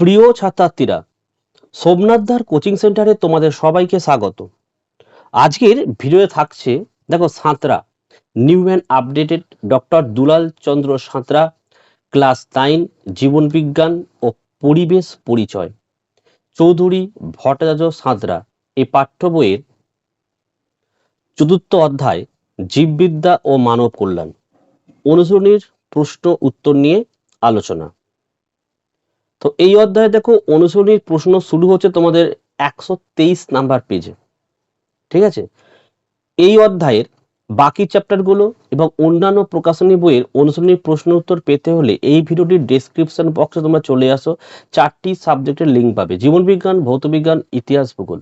প্রিয় ছাত্রার্থীরা সোমনাথদার কোচিং সেন্টারে তোমাদের সবাইকে স্বাগত। আজকের ভিডিওতে থাকছে, দেখো Santra, new and updated doctor Dulal Chandra Santra, class nine জীবনবিজ্ঞান ও পরিবেশ পরিচয়। চৌধুরী ভট্টাচার্য সাঁতরা এই পাঠ্য বইয়ের চতুর্থ অধ্যায়, জীববিদ্যা ও মানব কল্যাণ। অনুসরণীর প্রশ্ন উত্তর নিয়ে আলোচনা। তো এই অধ্যায়ে দেখো অনুসরণীর প্রশ্ন শুরু হচ্ছে তোমাদের একশো তেইশ নাম্বার পেজে ঠিক আছে? এই অধ্যায়ের বাকি চ্যাপ্টারগুলো এবং অন্যান্য প্রকাশনী বইয়ের অনুসরণীর প্রশ্ন উত্তর পেতে হলে এই ভিডিওটির ডেসক্রিপশন বক্সে তোমরা চলে আসো। চারটি সাবজেক্টের লিঙ্ক পাবে। জীবনবিজ্ঞান, ভৌতবিজ্ঞান, ইতিহাস, ভূগোল।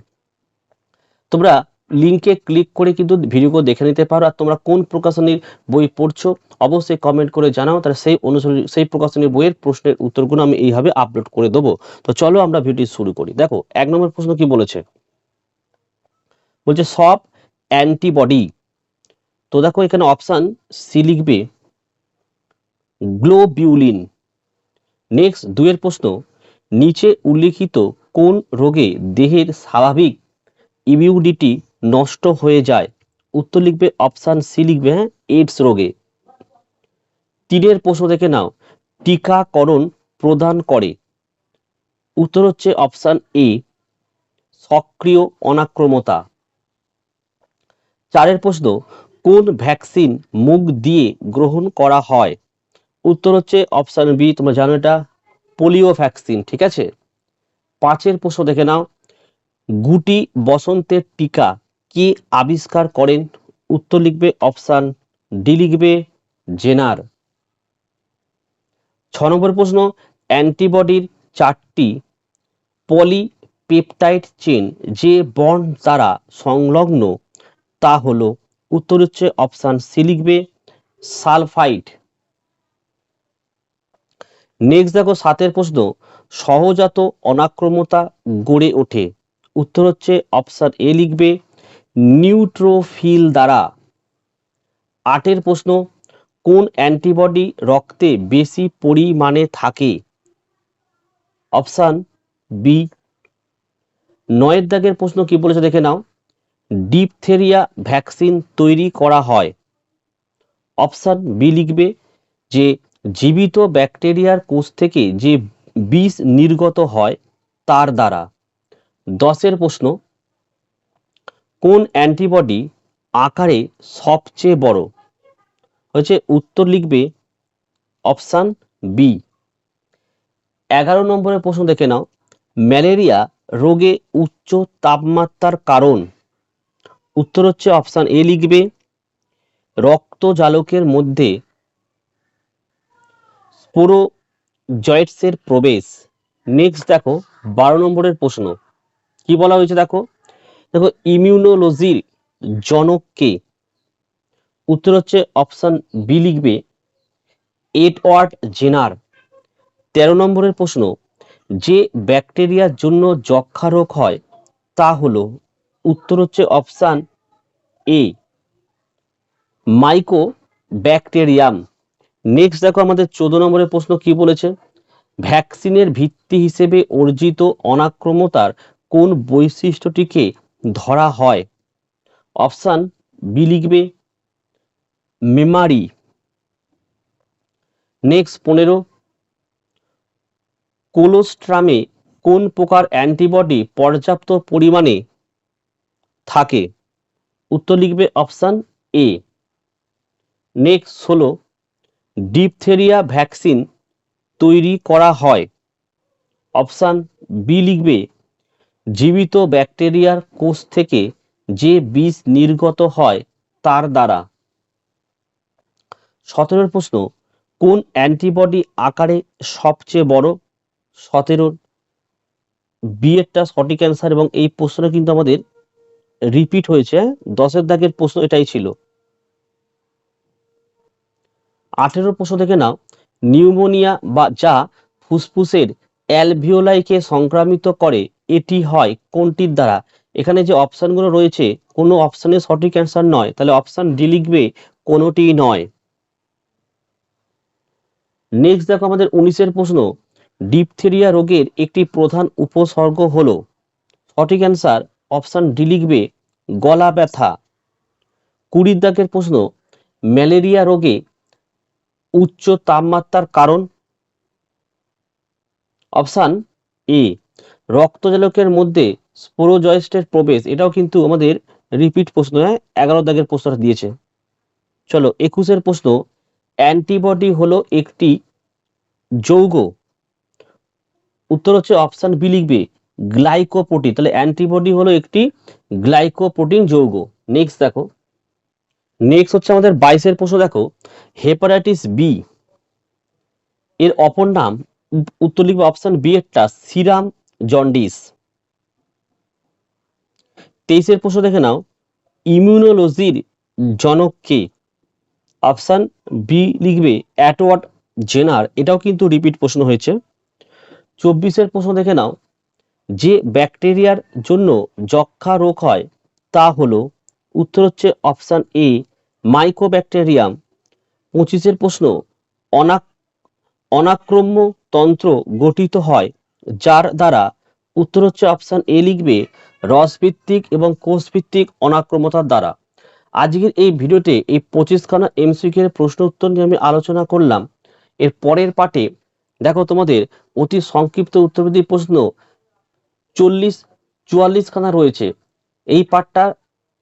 তোমরা লিঙ্কে ক্লিক করে কিন্তু ভিডিওগুলো দেখে নিতে পারো। আর তোমরা কোন প্রকাশনীর বই পড়ছো, অবশ্যই কমেন্ট করে জানাও। তাহলে সেই অনুসারে সেই প্রকাশনীর বইয়ের প্রশ্নের উত্তরগুলো আমি এইভাবে আপলোড করে দেবো। তো চলো আমরা ভিডিও শুরু করি। দেখো, এক নম্বর প্রশ্ন কি বলেছে? বলছে, সব অ্যান্টিবডি তো দেখো এখানে অপশান সি লিখবে গ্লোবিউলিন নেক্সট দুয়ের প্রশ্ন, নিচে উল্লিখিত কোন রোগে দেহের স্বাভাবিক ইমিউনিটি নষ্ট হয়ে যায়। উত্তর লিখবে অপশান সি লিখবে হ্যাঁ এইডস রোগে। তিনের প্রশ্ন দেখে নাও। টিকাকরণ প্রদান করে। উত্তর হচ্ছে অপশান এ সক্রিয় অনাক্রমতা। চারের প্রশ্ন, কোন ভ্যাকসিন মুখ দিয়ে গ্রহণ করা হয়? উত্তর হচ্ছে অপশান বি তোমরা জানো এটা, পোলিও ভ্যাকসিন, ঠিক আছে? পাঁচের প্রশ্ন দেখে নাও। গুটি বসন্তের টিকা কে আবিষ্কার করেন? উত্তর লিখবে অপশান ডি লিখবে জেনার। ছ নম্বর প্রশ্ন, অ্যান্টিবডির চারটি পলিপেপটাইড চেন যে বন্ড দ্বারা সংলগ্ন, তা হলো উত্তর হচ্ছে অপশান সি লিখবে সালফাইড। নেক্সট দেখো সাতের প্রশ্ন, সহজাত অনাক্রমতা গড়ে ওঠে। উত্তর হচ্ছে অপশান এ লিখবে নিউট্রোফিল দ্বারা? আটের প্রশ্ন, কোন অ্যান্টিবডি রক্তে বেশি পরিমাণে থাকে? অপশান বি নয়ের দাগের প্রশ্ন কি বলেছে দেখে নাও। ডিপথেরিয়া ভ্যাকসিন তৈরি করা হয়। অপশান বি লিখবে যে, জীবিত ব্যাকটেরিয়ার কোষ থেকে যে বিষ নির্গত হয় তার দ্বারা। দশের প্রশ্ন কোন অ্যান্টিবডি আকারে সবচেয়ে বড়? হচ্ছে উত্তর লিখবে অপশান বি। এগারো নম্বরের প্রশ্ন দেখে নাও। ম্যালেরিয়া রোগে উচ্চ তাপমাত্রার কারণ। উত্তর হচ্ছে অপশান এ লিখবে, রক্ত জালকের মধ্যে স্পোরো জয়েটসের প্রবেশ। নেক্সট দেখো, বারো নম্বরের প্রশ্ন। কি বলা হয়েছে দেখো? দেখো ইমিউনোলজির জনককে, উত্তর হচ্ছে অপশান বি লিখবে, এডওয়ার্ড জেনার। তেরো নম্বরের প্রশ্ন, যে ব্যাকটেরিয়ার জন্য যক্ষা রোগ হয়, তা হলো, উত্তর হচ্ছে option A mycobacterium next দেখো, আমাদের চোদ্দ নম্বরের প্রশ্ন কি বলেছে? ভ্যাকসিনের ভিত্তি হিসেবে অর্জিত অনাক্রমতার কোন বৈশিষ্ট্যটিকে ধরা হয়। অপশান বি লিখবে মেমারি নেক্সট পনেরো কোলোস্ট্রামে কোন প্রকার অ্যান্টিবডি পর্যাপ্ত পরিমাণে থাকে? উত্তর লিখবে অপশান এ নেক্সট ষোলো ডিপথেরিয়া ভ্যাকসিন তৈরি করা হয়। অপশান বি লিখবে জীবিত ব্যাকটেরিয়ার কোষ থেকে যে বীজ নির্গত হয় তার দ্বারা। সতেরোর প্রশ্ন, কোন অ্যান্টিবডি আকারে সবচেয়ে বড়? সতেরোর বিয়েরটা সঠিক অ্যান্সার এবং এই প্রশ্নটা কিন্তু আমাদের রিপিট হয়েছে হ্যাঁ? দশের দাগের প্রশ্ন এটাই ছিল। আঠেরো প্রশ্ন থেকে নাও, নিউমোনিয়া বা যা ফুসফুসের অ্যালভিওলাইকে সংক্রামিত করে এটি হয় কোনটির দ্বারা? এখানে যে অপশানগুলো রয়েছে, কোনো অপশানে সঠিক অ্যান্সার নয়। তাহলে অপশান ডি লিখবে কোনোটিই নয়। নেক্সট দেখো আমাদের উনিশের প্রশ্ন। ডিপথেরিয়া রোগের একটি প্রধান উপসর্গ হলো। সঠিক অ্যান্সার অপশান ডি লিখবে, গলা ব্যথা। কুড়ির দাগের প্রশ্ন, ম্যালেরিয়া রোগে উচ্চ তাপমাত্রার কারণ? অপশান এ রক্তজালকের মধ্যে স্পোরোজয়েস্টের প্রবেশ, এটাও কিন্তু আমাদের রিপিট প্রশ্ন হ্যাঁ? এগারো দাগের প্রশ্নটা দিয়েছে। চলো, একুশের প্রশ্ন, অ্যান্টিবডি হলো একটি যৌগ। উত্তর হচ্ছে অপশান বি লিখবে, গ্লাইকোপ্রোটিন। তাহলে অ্যান্টিবডি হলো একটি গ্লাইকোপ্রোটিন যৌগ। নেক্সট দেখো। নেক্সট হচ্ছে আমাদের বাইশের প্রশ্ন, দেখো। হেপাটাইটিস বি, এর অপর নাম, উত্তর লিখবে অপশন বি এরটা সিরাম জন্ডিস। তেইশের প্রশ্ন দেখে নাও। ইমিউনোলজির জনক কে? অপশন বি লিখবে অ্যাটওয়ার্ড জেনার। এটাও কিন্তু রিপিট প্রশ্ন হয়েছে। চব্বিশের প্রশ্ন দেখে নাও। যে ব্যাকটেরিয়ার জন্য যক্ষা রোগ হয়, তা হলো, উত্তর হচ্ছে অপশন এ মাইকোব্যাকটেরিয়াম পঁচিশের প্রশ্ন, অনাক অনাক্রম্য তন্ত্র গঠিত হয় যার দ্বারা উত্তর হচ্ছে অপশন এ লিখবে রসভিত্তিক এবং কোষভিত্তিক অনাক্রমতার দ্বারা। আজকের এই ভিডিওতে এই পঁচিশখানা এমসিকিউ প্রশ্ন উত্তর নিয়ে আমি আলোচনা করলাম। এর পরের পার্টে দেখো তোমাদের অতি সংক্ষিপ্ত উত্তরবিধি প্রশ্ন চল্লিশ, চুয়াল্লিশখানা রয়েছে। এই পার্টটা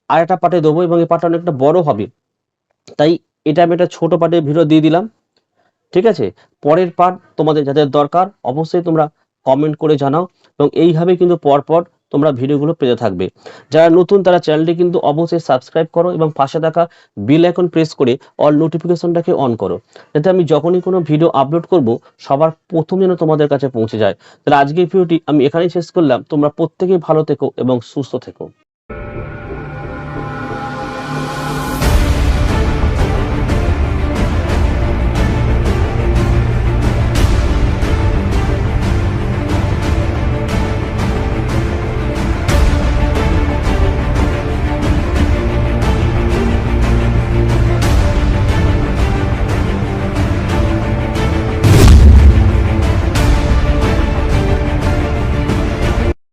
আর একটা দেবো এবং এই পার্টটা অনেকটা বড় হবে। তাই এটা আমি একটা ছোট পার্টে ভিডিও দিয়ে দিলাম। ঠিক আছে? পরের পার্ট তোমাদের যাদের দরকার, অবশ্যই তোমরা কমেন্ট করে জানাও এবং এইভাবে কিন্তু পরপর তোমরা ভিডিওগুলো পেতে থাকবে। যারা নতুন তারা চ্যানেলটি কিন্তু অবশ্যই সাবস্ক্রাইব করো এবং পাশে থাকা বিল আইকন প্রেস করে অল নোটিফিকেশনটাকে অন করো। যাতে আমি যখনই কোনো ভিডিও আপলোড করব, সবার প্রথম যেন তোমাদের কাছে পৌঁছে যায়। তাহলে আজকের ভিডিওটি আমি এখানেই শেষ করলাম। তোমরা প্রত্যেকেই ভালো থেকো এবং সুস্থ থেকো।